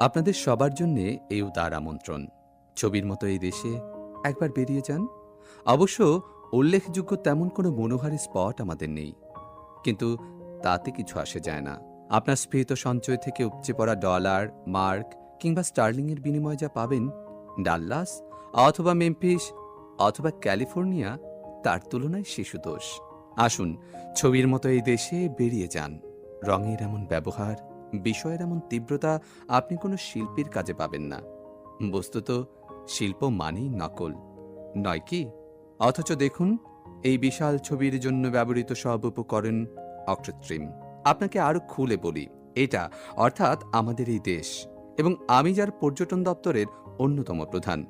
আপনাদের সবার জন্য এই উদার আমন্ত্রণ। ছবির মতো এই দেশে একবার বেরিয়ে যান। অবশ্য উল্লেখযোগ্য তেমন কোনো মনোহারী স্পট আমাদের নেই। কিন্তু তাতে কিছু আসে যায় না। আপনার স্ফীত সঞ্চয় থেকে উপচে পড়া ডলার, মার্ক কিংবা স্টার্লিংয়ের বিনিময়ে যা পাবেন, ডাল্লাস অথবা মেমফিস অথবা ক্যালিফোর্নিয়া, তার তুলনায় শিশু দোষ। আসুন, ছবির মতো এই দেশে বেরিয়ে যান। রঙের এমন ব্যবহার বিষয়ের এমন তীব্রতা আপনি কোনো শিল্পীর কাজে পাবেন না। বস্তুত, শিল্প মানেই নকল। নয় কি? অথচ দেখুন, এই বিশাল ছবির জন্য ব্যবহৃত সব উপকরণ অকৃত্রিম। আপনাকে আরও খুলে বলি, এটা অর্থাৎ আমাদের এই দেশ এবং আমি যার পর্যটন দপ্তরের অন্যতম প্রধান।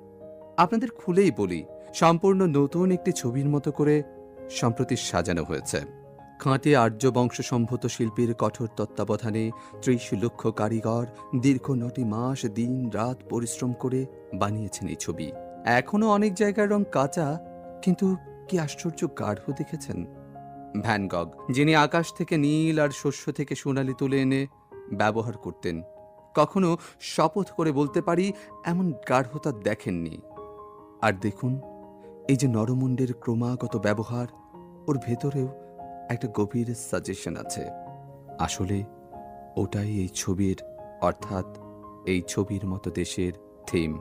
আপনাদের খুলেই বলি, সম্পূর্ণ নতুন একটি ছবির মতো করে সম্প্রতি সাজানো হয়েছে। খাঁটি আর্য বংশসম্ভূত শিল্পীর কঠোর তত্ত্বাবধানে ত্রিশ লক্ষ কারিগর দীর্ঘ নটি মাস দিন রাত পরিশ্রম করে বানিয়েছেন এই ছবি। এখনও অনেক জায়গার রং কাঁচা, কিন্তু কি আশ্চর্য গাঢ় দেখেছেন? ভ্যানগগ যিনি আকাশ থেকে নীল আর শস্য থেকে সোনালি তুলে এনে ব্যবহার করতেন, কখনো শপথ করে বলতে পারি এমন গাঢ়তা দেখেননি। আর দেখুন, এই যে নরমুণ্ডের ক্রমাগত ব্যবহার, ওর ভেতরেও একটা গভীর সাজেশন আছে। আসলে ওটাই এই ছবির অর্থাৎ এই ছবির মতো দেশের থিম